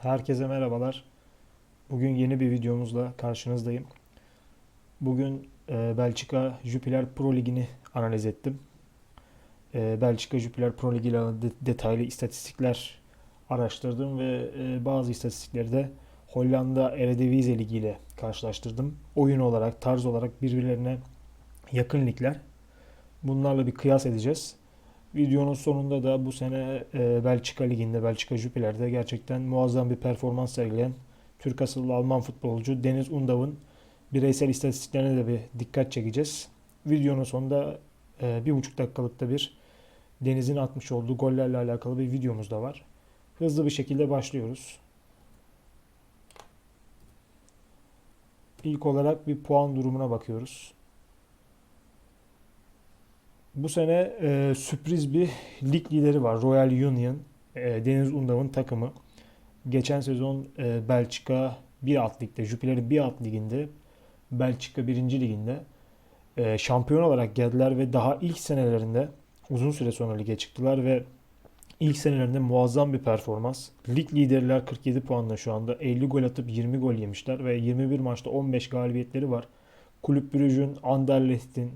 Herkese merhabalar. Bugün yeni bir videomuzla karşınızdayım. Bugün e, Belçika Jupiler Pro Ligi'ni analiz ettim. E, Belçika Jupiler Pro Ligi ile de- detaylı istatistikler araştırdım ve e, bazı istatistikleri de Hollanda Eredivisie Ligi ile karşılaştırdım. Oyun olarak, tarz olarak birbirlerine yakın ligler. Bunlarla bir kıyas edeceğiz. Videonun sonunda da bu sene e, Belçika Ligi'nde, Belçika Jupiler'de gerçekten muazzam bir performans sergileyen Türk asıllı Alman futbolcu Deniz Undav'ın bireysel istatistiklerine de bir dikkat çekeceğiz. Videonun sonunda e, bir buçuk dakikalıkta bir Deniz'in atmış olduğu gollerle alakalı bir videomuz da var. Hızlı bir şekilde başlıyoruz. İlk olarak bir puan durumuna bakıyoruz. Bu sene e, sürpriz bir lig lideri var. Royal Union. E, Deniz Undav'ın takımı. Geçen sezon e, Belçika bir alt ligde, Jupiler bir alt liginde, Belçika birinci liginde e, şampiyon olarak geldiler ve daha ilk senelerinde uzun süre sonra lige çıktılar ve ilk senelerinde muazzam bir performans. Lig liderler 47 puanla şu anda 50 gol atıp 20 gol yemişler ve 21 maçta 15 galibiyetleri var. Kulüp Brugge'ün, Anderlecht'in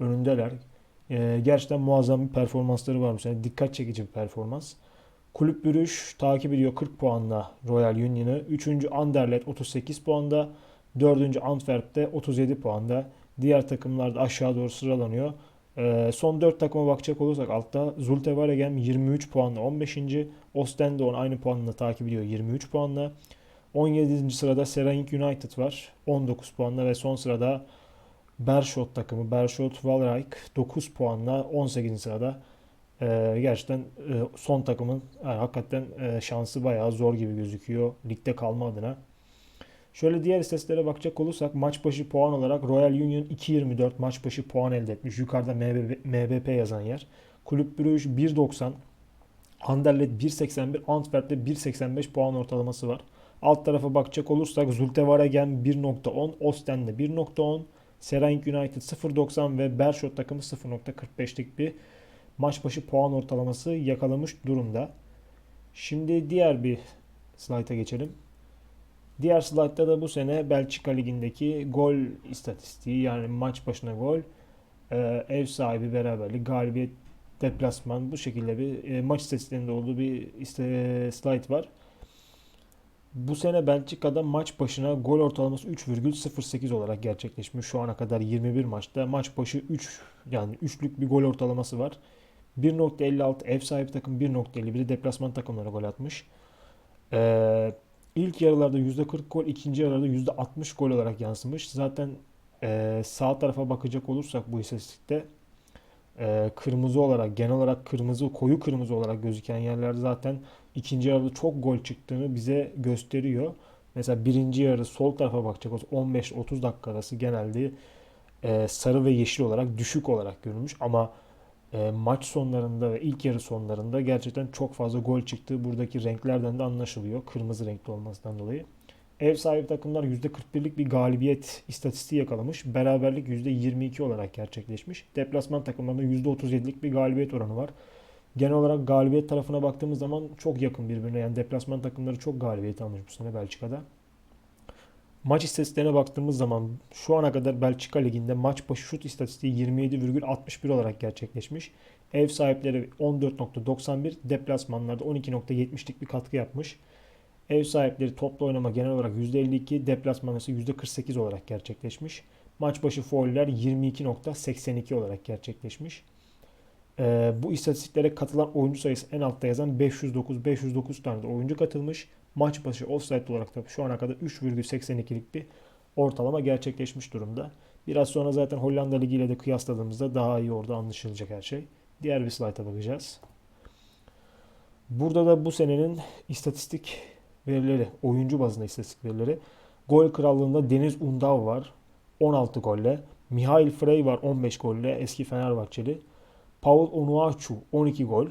önündeler. Ee, gerçekten muazzam bir performansları var bu sene. Dikkat çekici bir performans. Kulüp Brugge takip ediyor 40 puanla Royal Union'ı. 3. Anderlecht 38 puanda. 4. Antwerp'te 37 puanda. Diğer takımlar da aşağı doğru sıralanıyor. Ee, son 4 takıma bakacak olursak altta Zulte Waregem 23 puanla 15. Ostende on aynı puanla takip ediyor 23 puanla. 17. sırada Serang United var 19 puanla ve son sırada Bershot takımı Bershot Walreich 9 puanla 18. sırada. Ee, gerçekten e, son takımın yani hakikaten e, şansı bayağı zor gibi gözüküyor ligde kalma adına. Şöyle diğer istatistiklere bakacak olursak maç başı puan olarak Royal Union 2.24 maç başı puan elde etmiş. Yukarıda MBP, MBP yazan yer. Kulüp Brugge 1.90 Anderlecht 1.81 Antwerp'te 1.85 puan ortalaması var. Alt tarafa bakacak olursak Zulte Waregem 1.10 Ostende 1.10 Serang United 0.90 ve Bershot takımı 0.45'lik bir maç başı puan ortalaması yakalamış durumda. Şimdi diğer bir slayta geçelim. Diğer slaytta da bu sene Belçika Ligi'ndeki gol istatistiği yani maç başına gol, e, ev sahibi beraberlik, galibiyet, deplasman bu şekilde bir e, maç istatistiklerinde olduğu bir slide var. Bu sene Belçika'da maç başına gol ortalaması 3,08 olarak gerçekleşmiş. Şu ana kadar 21 maçta maç başı 3 yani 3'lük bir gol ortalaması var. 1.56 ev sahibi takım 1.51 deplasman takımlara gol atmış. Ee, ilk yarılarda %40 gol, ikinci yarılarda %60 gol olarak yansımış. Zaten e, sağ tarafa bakacak olursak bu istatistikte e, kırmızı olarak genel olarak kırmızı koyu kırmızı olarak gözüken yerler zaten ikinci yarıda çok gol çıktığını bize gösteriyor. Mesela birinci yarı sol tarafa bakacak olursak 15-30 dakika arası genelde e, sarı ve yeşil olarak düşük olarak görülmüş ama e, maç sonlarında ve ilk yarı sonlarında gerçekten çok fazla gol çıktığı buradaki renklerden de anlaşılıyor. Kırmızı renkli olmasından dolayı. Ev sahibi takımlar %41'lik bir galibiyet istatistiği yakalamış. Beraberlik %22 olarak gerçekleşmiş. Deplasman takımlarında %37'lik bir galibiyet oranı var. Genel olarak galibiyet tarafına baktığımız zaman çok yakın birbirine. Yani deplasman takımları çok galibiyet almış bu sene Belçika'da. Maç istatistiklerine baktığımız zaman şu ana kadar Belçika Ligi'nde maç başı şut istatistiği 27,61 olarak gerçekleşmiş. Ev sahipleri 14.91, deplasmanlarda 12.70'lik bir katkı yapmış. Ev sahipleri toplu oynama genel olarak %52, deplasman ise %48 olarak gerçekleşmiş. Maç başı fauller 22.82 olarak gerçekleşmiş. Ee, bu istatistiklere katılan oyuncu sayısı en altta yazan 509 509 tane de oyuncu katılmış. Maç başı offside olarak da şu ana kadar 3,82'lik bir ortalama gerçekleşmiş durumda. Biraz sonra zaten Hollanda Ligi ile de kıyasladığımızda daha iyi orada anlaşılacak her şey. Diğer bir slayta bakacağız. Burada da bu senenin istatistik verileri, oyuncu bazında istatistik verileri. Gol krallığında Deniz Undav var 16 golle. Mihail Frey var 15 golle eski Fenerbahçeli. Paul Onuachu 12 gol.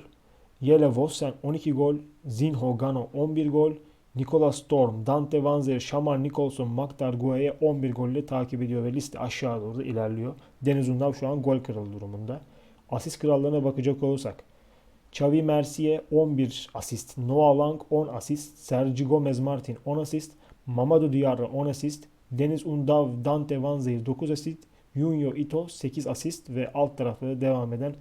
Jelle Vossen 12 gol. Zinho Gano 11 gol. Nicolas Storm, Dante Vanzer, Şamar Nicholson, Maktar Gueye 11 golle takip ediyor ve liste aşağı doğru ilerliyor. Deniz Undav şu an gol kralı durumunda. Asist krallığına bakacak olursak Xavi Mercier 11 asist, Noah Lang 10 asist, Sergi Gomez Martin 10 asist, Mamadou Diarra 10 asist, Deniz Undav, Dante Van Zyl 9 asist, Junio Ito 8 asist ve alt tarafta devam eden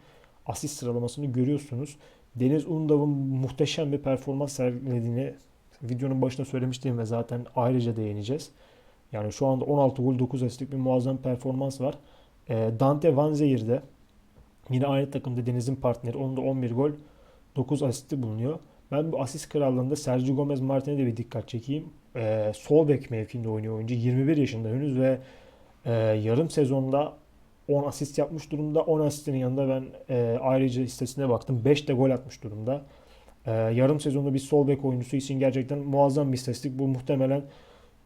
asist sıralamasını görüyorsunuz. Deniz Undav'ın muhteşem bir performans sergilediğini videonun başında söylemiştim ve zaten ayrıca değineceğiz. Yani şu anda 16 gol 9 asistlik bir muazzam performans var. E, Dante Van Zeyir'de yine aynı takımda Deniz'in partneri. Onda 11 gol 9 asisti bulunuyor. Ben bu asist krallığında Sergio Gomez Martin'e de bir dikkat çekeyim. E, sol bek mevkinde oynuyor oyuncu. 21 yaşında henüz ve e, yarım sezonda 10 asist yapmış durumda. 10 asistinin yanında ben e, ayrıca istatistiğine baktım. 5 de gol atmış durumda. E, yarım sezonda bir sol bek oyuncusu için gerçekten muazzam bir istatistik. Bu muhtemelen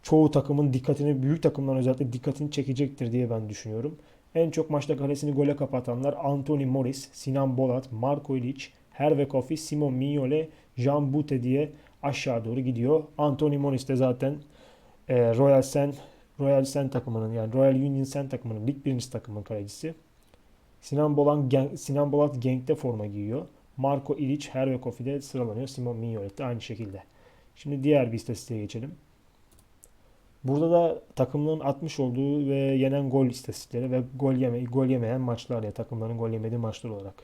çoğu takımın dikkatini, büyük takımların özellikle dikkatini çekecektir diye ben düşünüyorum. En çok maçta kalesini gole kapatanlar Anthony Morris, Sinan Bolat, Marko Ilic, Herve Kofi, Simon Mignolet, Jean Bute diye aşağı doğru gidiyor. Anthony Morris de zaten e, Royal Sen Royal Sen takımının yani Royal Union Sen takımının lig birincisi takımın kalecisi. Sinan Bolan Sinan Bolat Genk'te forma giyiyor. Marko Ilic Herve Kofi'de sıralanıyor. Simon Mignolet de aynı şekilde. Şimdi diğer bir istatistiğe geçelim. Burada da takımların atmış olduğu ve yenen gol istatistikleri ve gol yeme gol yemeyen maçlar ya takımların gol yemediği maçlar olarak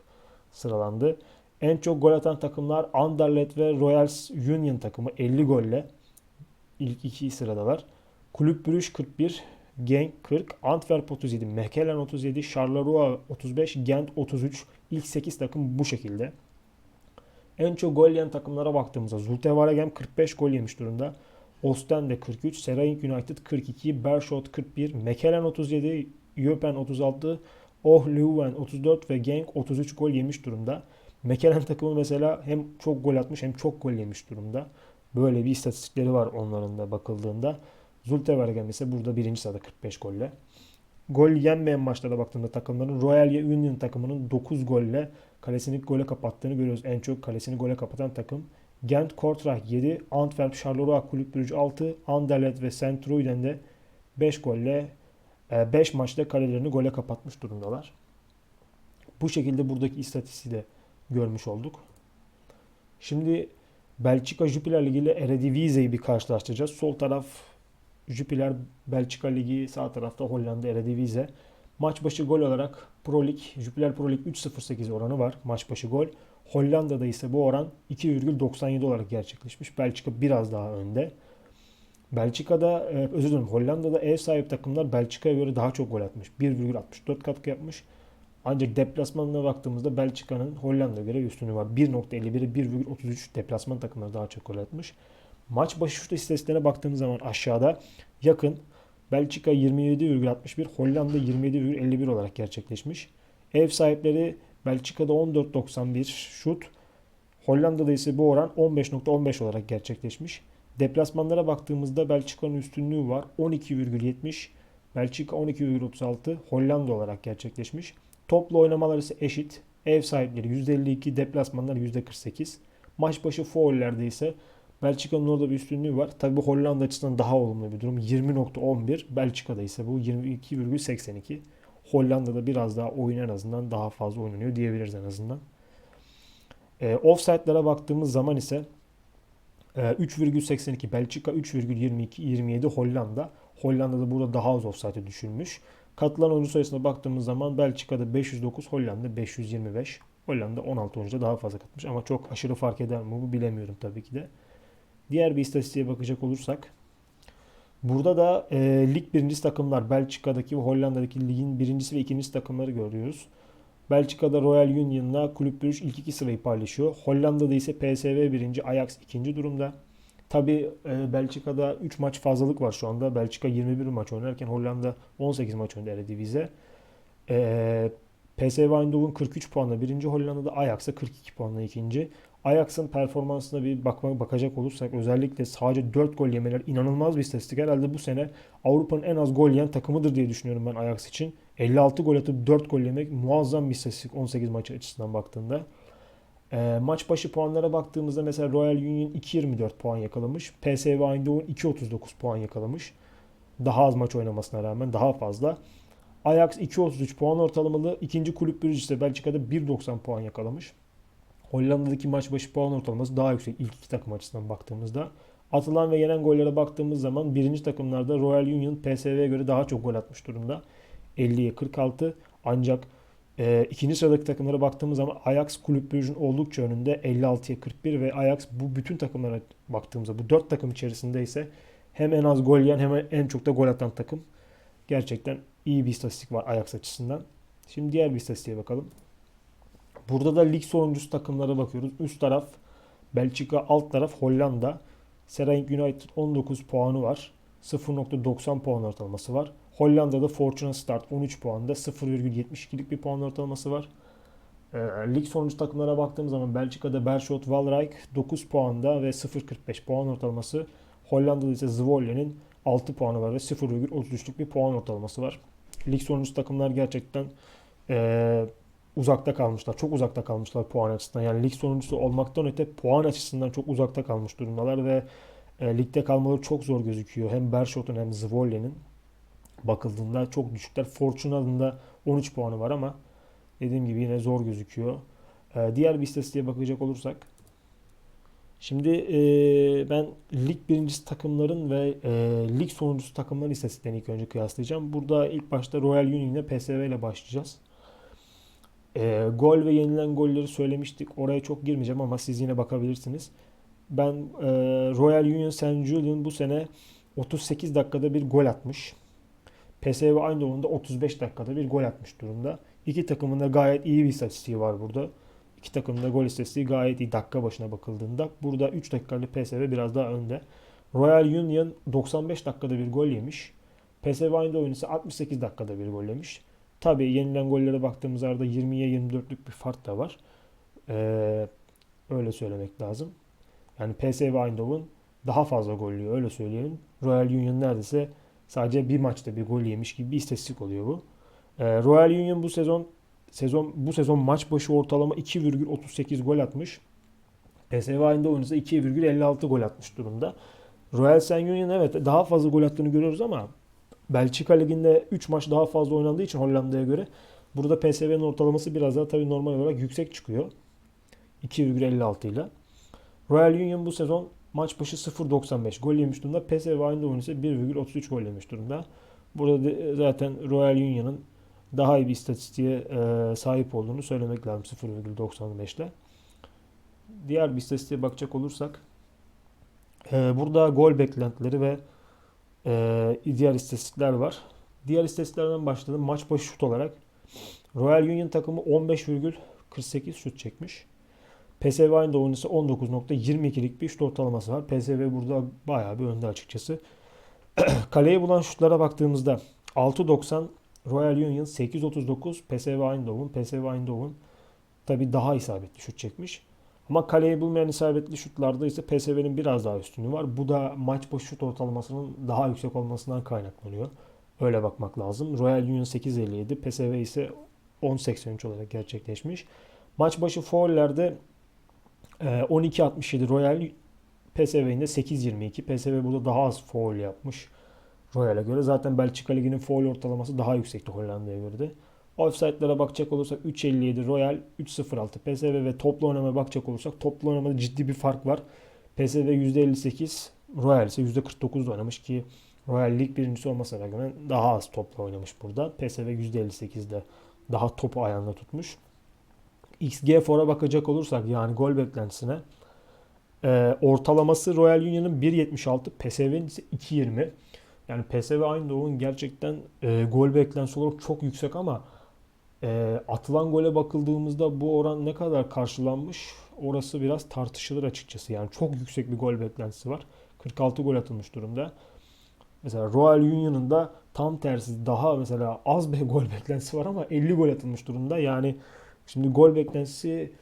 sıralandı. En çok gol atan takımlar Anderlecht ve Royal Union takımı 50 golle ilk iki sıradalar. Kulüp Brüj 41, Genk 40, Antwerp 37, Mechelen 37, Charleroi 35, Gent 33. İlk 8 takım bu şekilde. En çok gol yiyen takımlara baktığımızda Zulte Waregem 45 gol yemiş durumda. Ostende 43, Seraing United 42, Bershot 41, Mechelen 37, Jöpen 36, Oh Leuven 34 ve Genk 33 gol yemiş durumda. Mechelen takımı mesela hem çok gol atmış hem çok gol yemiş durumda. Böyle bir istatistikleri var onların da bakıldığında. Zultebergen ise burada birinci sırada 45 golle. Gol yenmeyen maçlara baktığımda takımların Royal Union takımının 9 golle kalesini gole kapattığını görüyoruz. En çok kalesini gole kapatan takım. Gent Kortrijk 7, Antwerp Charleroi Kulüp Brugge 6, Anderlecht ve St. De 5 golle 5 maçta kalelerini gole kapatmış durumdalar. Bu şekilde buradaki istatistiği de görmüş olduk. Şimdi Belçika Jupiler Ligi ile Eredivisie'yi bir karşılaştıracağız. Sol taraf Jupiler Belçika Ligi, sağ tarafta Hollanda Eredivisie. Maç başı gol olarak Pro Lig, Jupiler Pro Lig 3.08 oranı var maç başı gol. Hollanda'da ise bu oran 2,97 olarak gerçekleşmiş. Belçika biraz daha önde. Belçika'da, e, özür dilerim Hollanda'da ev sahibi takımlar Belçika'ya göre daha çok gol atmış. 1,64 katkı yapmış. Ancak deplasmanına baktığımızda Belçika'nın Hollanda'ya göre üstünü var. 1.51'e 1,33 deplasman takımları daha çok gol atmış. Maç başı şut istatistiklerine baktığımız zaman aşağıda yakın. Belçika 27,61, Hollanda 27,51 olarak gerçekleşmiş. Ev sahipleri Belçika'da 14.91 şut. Hollanda'da ise bu oran 15.15 olarak gerçekleşmiş. Deplasmanlara baktığımızda Belçika'nın üstünlüğü var. 12,70. Belçika 12,36. Hollanda olarak gerçekleşmiş. Toplu oynamalar ise eşit. Ev sahipleri %52, deplasmanlar %48. Maç başı faullerde ise Belçika'nın orada bir üstünlüğü var. Tabi bu Hollanda açısından daha olumlu bir durum. 20.11. Belçika'da ise bu 22,82. Hollanda'da biraz daha oyun en azından daha fazla oynanıyor diyebiliriz en azından. E, offside'lara baktığımız zaman ise e, 3,82 Belçika, 3,22 27 Hollanda. Hollanda'da burada daha az offside'e düşülmüş. Katılan oyuncu sayısına baktığımız zaman Belçika'da 509, Hollanda 525. Hollanda 16 oyuncuda daha fazla katmış ama çok aşırı fark eder mi bu bilemiyorum tabii ki de. Diğer bir istatistiğe bakacak olursak burada da e, lig birincisi takımlar Belçika'daki ve Hollanda'daki ligin birincisi ve ikincisi takımları görüyoruz. Belçika'da Royal Union'la Kulüp Brugge ilk iki sırayı paylaşıyor. Hollanda'da ise PSV birinci, Ajax ikinci durumda. Tabi e, Belçika'da 3 maç fazlalık var şu anda. Belçika 21 maç oynarken Hollanda 18 maç oynadı Eredivisie. E, PSV Eindhoven 43 puanla birinci Hollanda'da Ajax'a 42 puanla ikinci. Ajax'ın performansına bir bakma, bakacak olursak özellikle sadece 4 gol yemeler inanılmaz bir istatistik. Herhalde bu sene Avrupa'nın en az gol yiyen takımıdır diye düşünüyorum ben Ajax için. 56 gol atıp 4 gol yemek muazzam bir istatistik 18 maç açısından baktığında. E, maç başı puanlara baktığımızda mesela Royal Union 2.24 puan yakalamış. PSV Eindhoven 2.39 puan yakalamış. Daha az maç oynamasına rağmen daha fazla. Ajax 2.33 puan ortalamalı. İkinci kulüp Brugge ise Belçika'da 1.90 puan yakalamış. Hollanda'daki maç başı puan ortalaması daha yüksek ilk iki takım açısından baktığımızda. Atılan ve yenen gollere baktığımız zaman birinci takımlarda Royal Union PSV'ye göre daha çok gol atmış durumda. 50'ye 46. Ancak e, ikinci sıradaki takımlara baktığımız zaman Ajax Kulüp Brugge'ün oldukça önünde 56'ya 41 ve Ajax bu bütün takımlara baktığımızda bu dört takım içerisinde ise hem en az gol yiyen hem en çok da gol atan takım. Gerçekten iyi bir istatistik var Ajax açısından. Şimdi diğer bir istatistiğe bakalım. Burada da lig sonuncusu takımlara bakıyoruz. Üst taraf Belçika, alt taraf Hollanda. Seraing United 19 puanı var. 0.90 puan ortalaması var. Hollanda'da Fortuna Start 13 puanda 0,72'lik bir puan ortalaması var. E, lig sonuncu takımlara baktığımız zaman Belçika'da Beerschot Walrijk 9 puanda ve 0.45 puan ortalaması. Hollanda'da ise Zwole'nin 6 puanı var ve 0,33'lük bir puan ortalaması var. Lig sonuncusu takımlar gerçekten e, uzakta kalmışlar. Çok uzakta kalmışlar puan açısından. Yani lig sonuncusu olmaktan öte puan açısından çok uzakta kalmış durumdalar ve e, ligde kalmaları çok zor gözüküyor. Hem Beerschot'un hem Zwole'nin bakıldığında çok düşükler. Fortuna'nın da 13 puanı var ama dediğim gibi yine zor gözüküyor. E, diğer bir istatistiğe bakacak olursak Şimdi e, ben lig birincisi takımların ve e, lig sonuncusu takımların istatistiklerini ilk önce kıyaslayacağım. Burada ilk başta Royal Union ile PSV ile başlayacağız. E, gol ve yenilen golleri söylemiştik. Oraya çok girmeyeceğim ama siz yine bakabilirsiniz. Ben e, Royal Union Saint Julian bu sene 38 dakikada bir gol atmış. PSV Eindhoven'da 35 dakikada bir gol atmış durumda. İki takımın da gayet iyi bir istatistiği var burada. İki takımın da gol istatistiği gayet iyi dakika başına bakıldığında. Burada 3 dakikalı PSV biraz daha önde. Royal Union 95 dakikada bir gol yemiş. PSV Eindhoven ise 68 dakikada bir gol yemiş. Tabii yenilen gollere baktığımız arada 20'ye 24'lük bir fark da var. Ee, öyle söylemek lazım. Yani PSV Eindhoven daha fazla gol yiyor öyle söyleyelim. Royal Union neredeyse sadece bir maçta bir gol yemiş gibi bir istatistik oluyor bu. Ee, Royal Union bu sezon sezon bu sezon maç başı ortalama 2,38 gol atmış. PSV Eindhoven ise 2,56 gol atmış durumda. Royal Saint Union evet daha fazla gol attığını görüyoruz ama Belçika Ligi'nde 3 maç daha fazla oynandığı için Hollanda'ya göre burada PSV'nin ortalaması biraz daha tabii normal olarak yüksek çıkıyor. 2,56 ile. Royal Union bu sezon maç başı 0.95 gol yemiş durumda. PSV Eindhoven ise 1,33 gol yemiş durumda. Burada zaten Royal Union'ın daha iyi bir istatistiğe e, sahip olduğunu söylemek lazım 0,95 ile. Diğer bir istatistiğe bakacak olursak e, burada gol beklentileri ve e, diğer istatistikler var. Diğer istatistiklerden başladım. Maç başı şut olarak Royal Union takımı 15,48 şut çekmiş. PSV Eindhoven ise 19.22'lik bir şut ortalaması var. PSV burada bayağı bir önde açıkçası. Kaleye bulan şutlara baktığımızda 6.90 Royal Union 8.39 PSV Eindhoven. PSV Eindhoven tabi daha isabetli şut çekmiş. Ama kaleyi bulmayan isabetli şutlarda ise PSV'nin biraz daha üstünlüğü var. Bu da maç başı şut ortalamasının daha yüksek olmasından kaynaklanıyor. Öyle bakmak lazım. Royal Union 8.57, PSV ise 10.83 olarak gerçekleşmiş. Maç başı faullerde 12.67 e, Royal PSV'nin de 8.22. PSV burada daha az foul yapmış. Royal'e göre. Zaten Belçika Ligi'nin foul ortalaması daha yüksekti Hollanda'ya göre de. Offside'lara bakacak olursak 3.57 Royal, 3.06 PSV ve toplu oynamaya bakacak olursak toplu oynamada ciddi bir fark var. PSV %58, Royal ise %49'da oynamış ki Royal Lig birincisi olmasına rağmen daha az topla oynamış burada. PSV %58'de daha topu ayağında tutmuş. XG for'a bakacak olursak yani gol beklentisine e, ortalaması Royal Union'ın 1.76, PSV'nin ise 2.20. Yani PSV Eindhoven gerçekten e, gol beklentisi olarak çok yüksek ama e, atılan gole bakıldığımızda bu oran ne kadar karşılanmış orası biraz tartışılır açıkçası. Yani çok yüksek bir gol beklentisi var. 46 gol atılmış durumda. Mesela Royal Union'ın da tam tersi daha mesela az bir gol beklentisi var ama 50 gol atılmış durumda. Yani şimdi gol beklentisi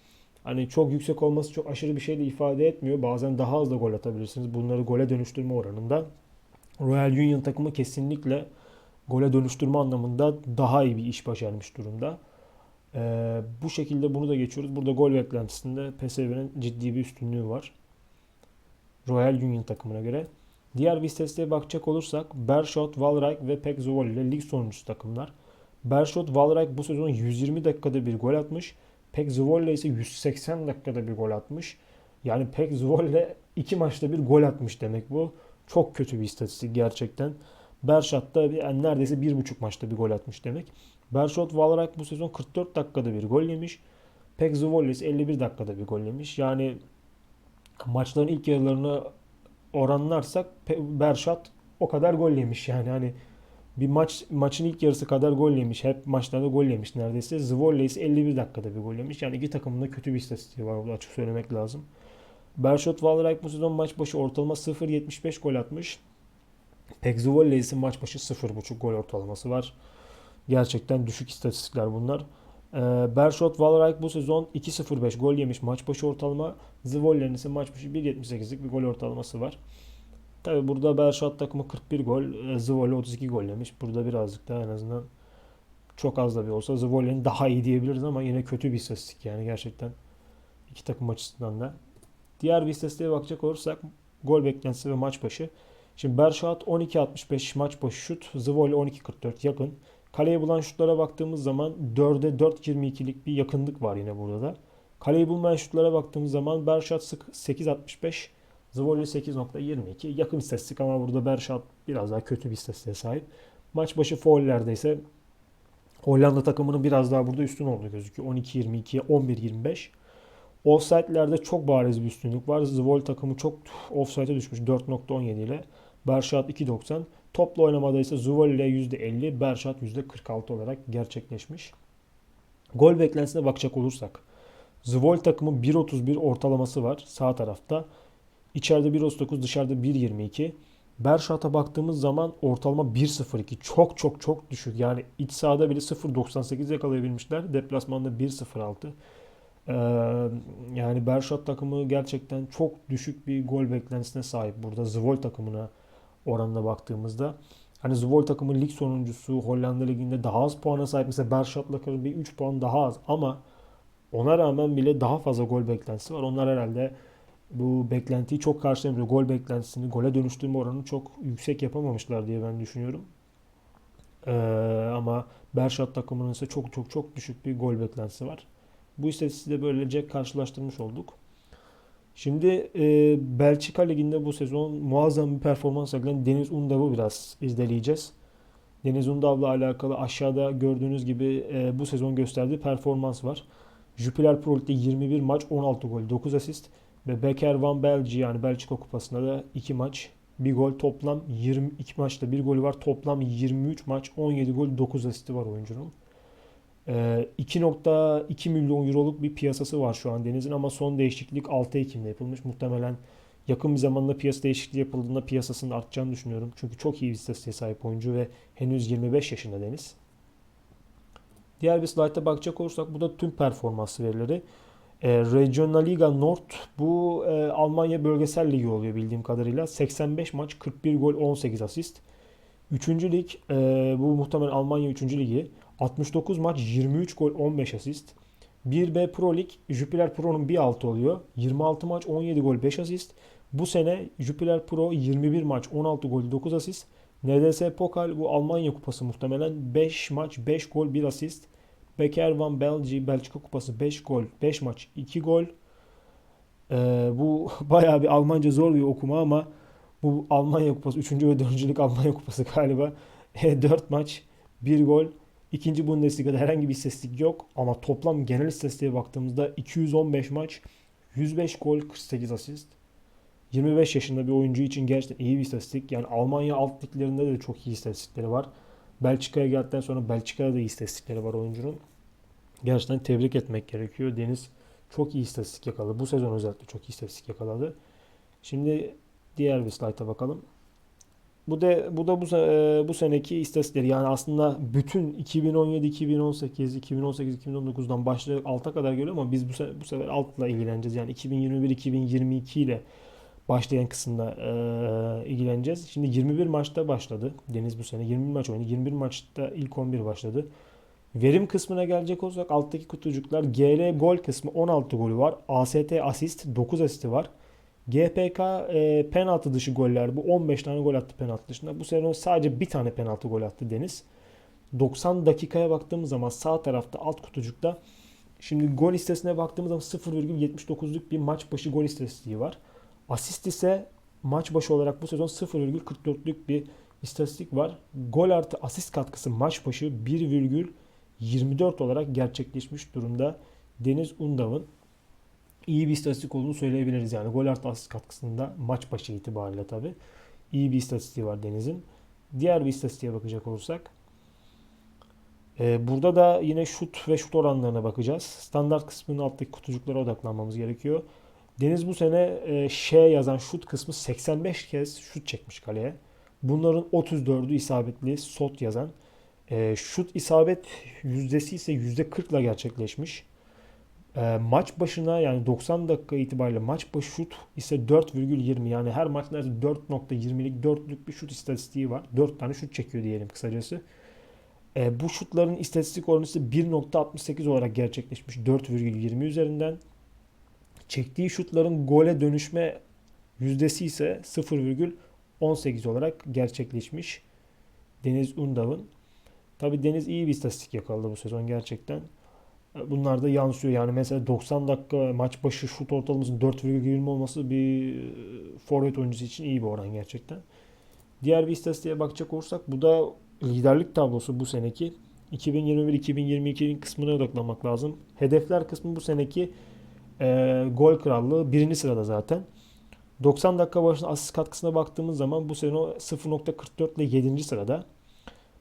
hani çok yüksek olması çok aşırı bir şey de ifade etmiyor. Bazen daha az da gol atabilirsiniz. Bunları gole dönüştürme oranında Royal Union takımı kesinlikle gole dönüştürme anlamında daha iyi bir iş başarmış durumda. Ee, bu şekilde bunu da geçiyoruz. Burada gol beklentisinde PSV'nin ciddi bir üstünlüğü var. Royal Union takımına göre. Diğer bir istatistiğe bakacak olursak Bershot, Walreich ve Pek Zwolle ile lig sonuncusu takımlar. Bershot, Walreich bu sezon 120 dakikada bir gol atmış. Pek Zvolle ise 180 dakikada bir gol atmış. Yani Pek Zvolle iki maçta bir gol atmış demek bu. Çok kötü bir istatistik gerçekten. Berşat da bir, yani neredeyse bir buçuk maçta bir gol atmış demek. Berşot Valarak bu sezon 44 dakikada bir gol yemiş. Pek Zvolle ise 51 dakikada bir gol yemiş. Yani maçların ilk yarılarını oranlarsak Berşat o kadar gol yemiş yani hani bir maç maçın ilk yarısı kadar gol yemiş. Hep maçlarda gol yemiş neredeyse. Zvolle ise 51 dakikada bir gol yemiş. Yani iki takımın da kötü bir istatistiği var burada açık söylemek lazım. Berşot Valorant bu sezon maç başı ortalama 0.75 gol atmış. İse maç başı 0.5 gol ortalaması var. Gerçekten düşük istatistikler bunlar. Ee, Bershot Valorant bu sezon 2.05 gol yemiş maç başı ortalama. Zvolle'nin ise maç başı 1.78'lik bir gol ortalaması var. Tabi burada Bershot takımı 41 gol, e, Zvolle 32 gol yemiş. Burada birazcık daha en azından çok az da bir olsa Zvolle'nin daha iyi diyebiliriz ama yine kötü bir istatistik yani gerçekten iki takım açısından da. Diğer bir istatistiğe bakacak olursak gol beklentisi ve maç başı. Şimdi Bershot 12.65 maç başı şut, Zvolle 12.44 yakın. Kaleyi bulan şutlara baktığımız zaman 4'e 4.22'lik bir yakınlık var yine burada da. Kaleyi bulmayan şutlara baktığımız zaman Bershot 8.65, Zvolle 8.22. Yakın istatistik ama burada Bershot biraz daha kötü bir istatistiğe sahip. Maç başı faullerde ise Hollanda takımının biraz daha burada üstün olduğu gözüküyor. 12-22'ye 11-25. Offside'lerde çok bariz bir üstünlük var. Zvol takımı çok offside'e düşmüş 4.17 ile. Berşat 2.90. Toplu oynamada ise Zuvolle %50, Berşat %46 olarak gerçekleşmiş. Gol beklentisine bakacak olursak. Zvol takımı 1.31 ortalaması var sağ tarafta. İçeride 1.39 dışarıda 1.22. Berşat'a baktığımız zaman ortalama 1.02 çok çok çok düşük. Yani iç sahada bile 0.98 yakalayabilmişler. Deplasmanda 1.06. Ee, yani Berşat takımı gerçekten çok düşük bir gol beklentisine sahip burada Zvol takımına oranına baktığımızda. Hani Zvol takımı lig sonuncusu Hollanda liginde daha az puana sahip. Mesela Berşat'la bir 3 puan daha az ama ona rağmen bile daha fazla gol beklentisi var. Onlar herhalde bu beklentiyi çok karşılamıyor. Gol beklentisini, gole dönüştürme oranını çok yüksek yapamamışlar diye ben düşünüyorum. Ee, ama Berşat takımının ise çok çok çok düşük bir gol beklentisi var. Bu istatistiği de böylece karşılaştırmış olduk. Şimdi e, Belçika Ligi'nde bu sezon muazzam bir performans sergilen Deniz Undav'ı biraz izleyeceğiz. Deniz Undav'la alakalı aşağıda gördüğünüz gibi e, bu sezon gösterdiği performans var. Jupiler Pro Lig'de 21 maç 16 gol 9 asist ve Becker Van Belgi yani Belçika Kupası'nda da 2 maç 1 gol toplam 22 maçta 1 golü var. Toplam 23 maç 17 gol 9 asisti var oyuncunun. 2.2 milyon euroluk bir piyasası var şu an Deniz'in ama son değişiklik 6 Ekim'de yapılmış. Muhtemelen yakın bir zamanda piyasa değişikliği yapıldığında piyasasının artacağını düşünüyorum. Çünkü çok iyi bir istatistiğe sahip oyuncu ve henüz 25 yaşında Deniz. Diğer bir slayta bakacak olursak bu da tüm performans verileri. E, Regionalliga Nord bu e, Almanya bölgesel ligi oluyor bildiğim kadarıyla. 85 maç 41 gol 18 asist. Üçüncü lig e, bu muhtemelen Almanya 3. ligi. 69 maç 23 gol 15 asist. 1B Pro Lig Jupiler Pro'nun bir altı oluyor. 26 maç 17 gol 5 asist. Bu sene Jupiler Pro 21 maç 16 gol 9 asist. NDS Pokal bu Almanya kupası muhtemelen 5 maç 5 gol 1 asist. Becker Van Belgi Belçika kupası 5 gol 5 maç 2 gol. Ee, bu bayağı bir Almanca zor bir okuma ama bu Almanya kupası 3. ve 4. lig Almanya kupası galiba. 4 maç 1 gol İkinci Bundesliga'da herhangi bir istatistik yok ama toplam genel istatistiğe baktığımızda 215 maç, 105 gol, 48 asist. 25 yaşında bir oyuncu için gerçekten iyi bir istatistik. Yani Almanya alt liglerinde de çok iyi istatistikleri var. Belçika'ya geldikten sonra Belçika'da da iyi istatistikleri var oyuncunun. Gerçekten tebrik etmek gerekiyor. Deniz çok iyi istatistik yakaladı. Bu sezon özellikle çok iyi istatistik yakaladı. Şimdi diğer bir slayta bakalım. Bu da bu da bu e, bu seneki istatistikleri yani aslında bütün 2017, 2018, 2018, 2019'dan başlayarak alta kadar geliyor ama biz bu sefer, bu sefer altla ilgileneceğiz. Yani 2021, 2022 ile başlayan kısımda e, ilgileneceğiz. Şimdi 21 maçta başladı Deniz bu sene. 21 maç oynadı. 21 maçta ilk 11 başladı. Verim kısmına gelecek olursak alttaki kutucuklar GL gol kısmı 16 golü var. AST asist 9 asisti var. GPK e, penaltı dışı goller bu. 15 tane gol attı penaltı dışında. Bu sezon sadece bir tane penaltı gol attı Deniz. 90 dakikaya baktığımız zaman sağ tarafta alt kutucukta Şimdi gol istatistiğine baktığımız zaman 0,79'luk bir maç başı gol istatistiği var. Asist ise maç başı olarak bu sezon 0,44'lük bir istatistik var. Gol artı asist katkısı maç başı 1,24 olarak gerçekleşmiş durumda. Deniz Undav'ın iyi bir istatistik olduğunu söyleyebiliriz. Yani gol artı asist katkısında maç başı itibariyle tabi iyi bir istatistiği var Deniz'in. Diğer bir istatistiğe bakacak olursak ee, burada da yine şut ve şut oranlarına bakacağız. Standart kısmının alttaki kutucuklara odaklanmamız gerekiyor. Deniz bu sene e, Ş yazan şut kısmı 85 kez şut çekmiş kaleye. Bunların 34'ü isabetli SOT yazan. E, şut isabet yüzdesi ise %40 ile gerçekleşmiş. E, maç başına yani 90 dakika itibariyle maç başı şut ise 4,20 yani her maç neredeyse 4.20'lik 4'lük bir şut istatistiği var. 4 tane şut çekiyor diyelim kısacası. E, bu şutların istatistik oranı ise 1.68 olarak gerçekleşmiş 4,20 üzerinden. Çektiği şutların gole dönüşme yüzdesi ise 0,18 olarak gerçekleşmiş Deniz Undav'ın. Tabi Deniz iyi bir istatistik yakaladı bu sezon gerçekten. Bunlar da yansıyor. Yani mesela 90 dakika maç başı şut ortalamasının 4,20 olması bir e, forvet oyuncusu için iyi bir oran gerçekten. Diğer bir istatistiğe bakacak olursak bu da liderlik tablosu bu seneki 2021-2022'nin kısmına odaklanmak lazım. Hedefler kısmı bu seneki e, gol krallığı birinci sırada zaten. 90 dakika başına asist katkısına baktığımız zaman bu sene 0.44 ile 7. sırada.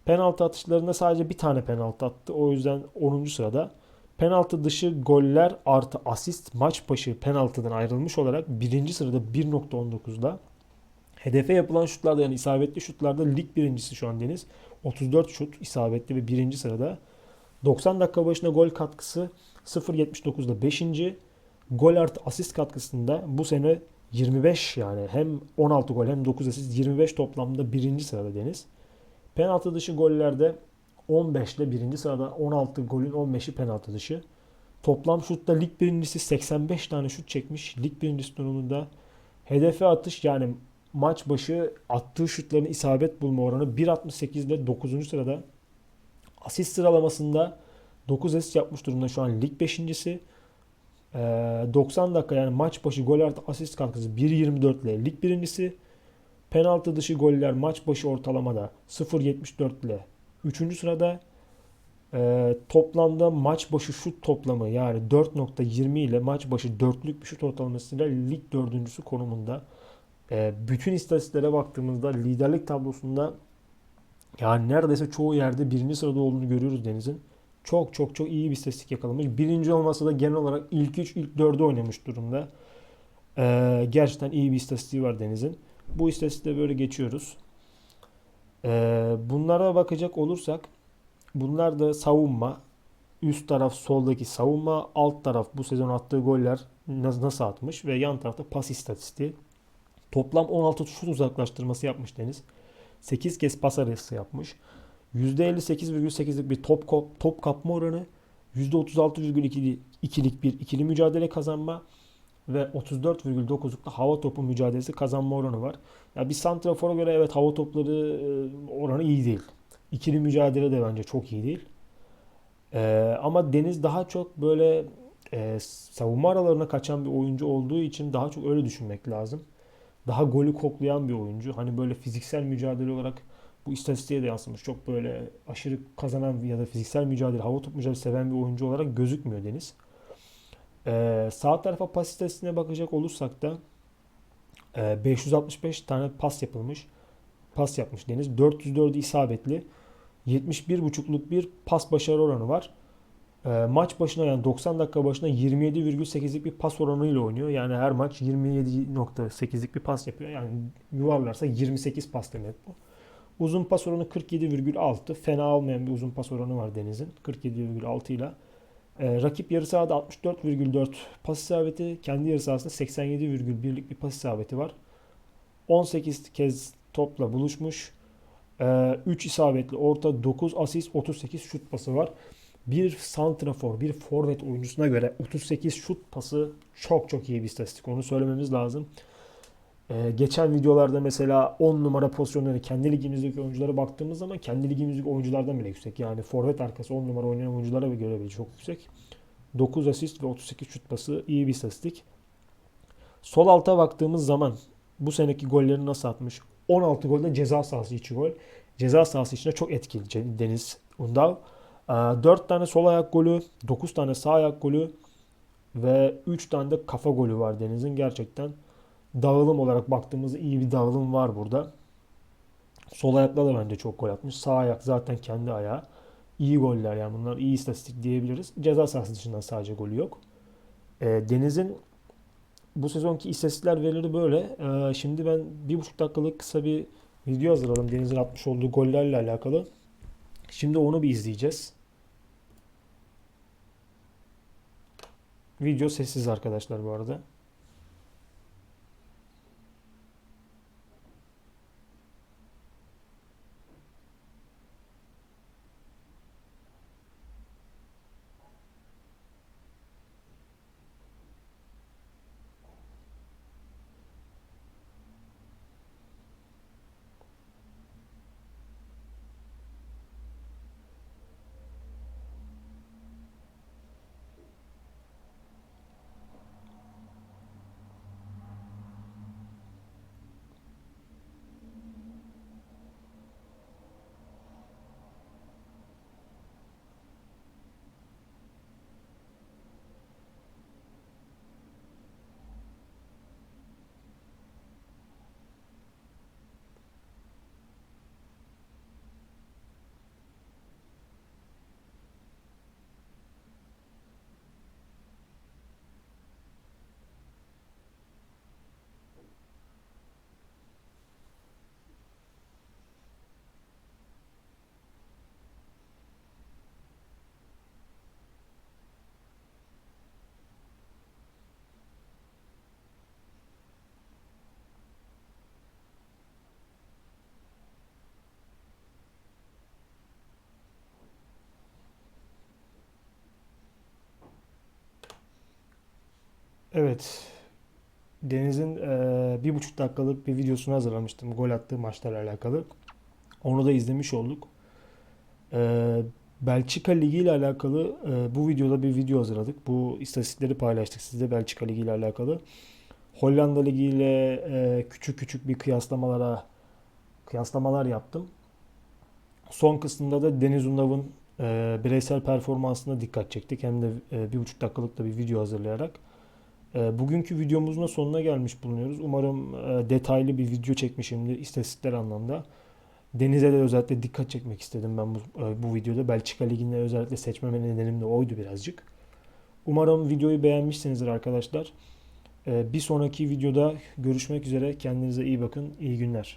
Penaltı atışlarında sadece bir tane penaltı attı. O yüzden 10. sırada. Penaltı dışı goller artı asist maç başı penaltıdan ayrılmış olarak birinci sırada 1.19'da. Hedefe yapılan şutlarda yani isabetli şutlarda lig birincisi şu an Deniz. 34 şut isabetli ve birinci sırada. 90 dakika başına gol katkısı 0.79'da 5. Gol artı asist katkısında bu sene 25 yani hem 16 gol hem 9 asist 25 toplamda birinci sırada Deniz. Penaltı dışı gollerde 15 ile birinci sırada 16 golün 15'i penaltı dışı. Toplam şutta lig birincisi 85 tane şut çekmiş. Lig birincisi durumunda hedefe atış yani maç başı attığı şutların isabet bulma oranı 1.68 ile 9. sırada. Asist sıralamasında 9 asist yapmış durumda şu an lig 5.si. 90 dakika yani maç başı gol artı asist katkısı 1.24 ile lig birincisi. Penaltı dışı goller maç başı ortalamada 0.74 ile 3. sırada. Ee, toplamda maç başı şut toplamı yani 4.20 ile maç başı 4'lük bir şut ortalamasıyla lig dördüncüsü konumunda. Ee, bütün istatistiklere baktığımızda liderlik tablosunda yani neredeyse çoğu yerde birinci sırada olduğunu görüyoruz Deniz'in. Çok çok çok iyi bir istatistik yakalamış. Birinci olmasa da genel olarak ilk 3, ilk 4'ü oynamış durumda. Ee, gerçekten iyi bir istatistiği var Deniz'in. Bu istatistikte böyle geçiyoruz. Ee, bunlara bakacak olursak bunlar da savunma. Üst taraf soldaki savunma, alt taraf bu sezon attığı goller nasıl atmış ve yan tarafta pas istatistiği. Toplam 16 şut uzaklaştırması yapmış Deniz. 8 kez pas arası yapmış. %58,8'lik bir top, top kapma oranı. %36,2'lik bir ikili mücadele kazanma ve 34,9'lukta hava topu mücadelesi kazanma oranı var. Ya bir santrafora göre evet hava topları e, oranı iyi değil. İkili mücadele de bence çok iyi değil. Ee, ama Deniz daha çok böyle e, savunma aralarına kaçan bir oyuncu olduğu için daha çok öyle düşünmek lazım daha golü koklayan bir oyuncu. Hani böyle fiziksel mücadele olarak bu istatistiğe de yansımış. Çok böyle aşırı kazanan ya da fiziksel mücadele, hava top mücadele seven bir oyuncu olarak gözükmüyor Deniz. Ee, sağ tarafa pas istatistiğine bakacak olursak da e, 565 tane pas yapılmış. Pas yapmış Deniz. 404'ü isabetli. 71.5'luk bir pas başarı oranı var. E, maç başına yani 90 dakika başına 27,8'lik bir pas oranıyla oynuyor. Yani her maç 27.8'lik bir pas yapıyor. Yani yuvarlarsa 28 pas demek bu. Uzun pas oranı 47,6. Fena olmayan bir uzun pas oranı var Deniz'in. 47,6 ile. E, rakip yarı sahada 64,4 pas isabeti. Kendi yarı sahasında 87,1'lik bir pas isabeti var. 18 kez topla buluşmuş. E, 3 isabetli orta 9 asist 38 şut pası var bir santrafor, bir forvet oyuncusuna göre 38 şut pası çok çok iyi bir istatistik. Onu söylememiz lazım. Ee, geçen videolarda mesela 10 numara pozisyonları kendi ligimizdeki oyunculara baktığımız zaman kendi ligimizdeki oyunculardan bile yüksek. Yani forvet arkası 10 numara oynayan oyunculara göre bile çok yüksek. 9 asist ve 38 şut pası iyi bir istatistik. Sol alta baktığımız zaman bu seneki golleri nasıl atmış? 16 golde ceza sahası içi gol. Ceza sahası içinde çok etkili Deniz Undav. 4 tane sol ayak golü, 9 tane sağ ayak golü ve 3 tane de kafa golü var Deniz'in. Gerçekten dağılım olarak baktığımızda iyi bir dağılım var burada. Sol ayakla da bence çok gol atmış. Sağ ayak zaten kendi ayağı. İyi goller yani bunlar iyi istatistik diyebiliriz. Ceza sahası dışından sadece golü yok. E, Deniz'in bu sezonki istatistikler verileri böyle. E, şimdi ben bir buçuk dakikalık kısa bir video hazırladım. Deniz'in atmış olduğu gollerle alakalı. Şimdi onu bir izleyeceğiz. Video sessiz arkadaşlar bu arada. Evet. Deniz'in e, bir buçuk dakikalık bir videosunu hazırlamıştım. Gol attığı maçlarla alakalı. Onu da izlemiş olduk. E, Belçika Ligi ile alakalı e, bu videoda bir video hazırladık. Bu istatistikleri paylaştık sizde Belçika Ligi ile alakalı. Hollanda Ligi ile e, küçük küçük bir kıyaslamalara kıyaslamalar yaptım. Son kısmında da Deniz Undav'ın e, bireysel performansına dikkat çektik. Hem de e, bir buçuk dakikalık da bir video hazırlayarak. E, bugünkü videomuzun sonuna gelmiş bulunuyoruz. Umarım e, detaylı bir video çekmişimdir istatistikler anlamda. Deniz'e de özellikle dikkat çekmek istedim ben bu, e, bu videoda. Belçika Ligi'nde özellikle seçmeme nedenim de oydu birazcık. Umarım videoyu beğenmişsinizdir arkadaşlar. E, bir sonraki videoda görüşmek üzere. Kendinize iyi bakın. İyi günler.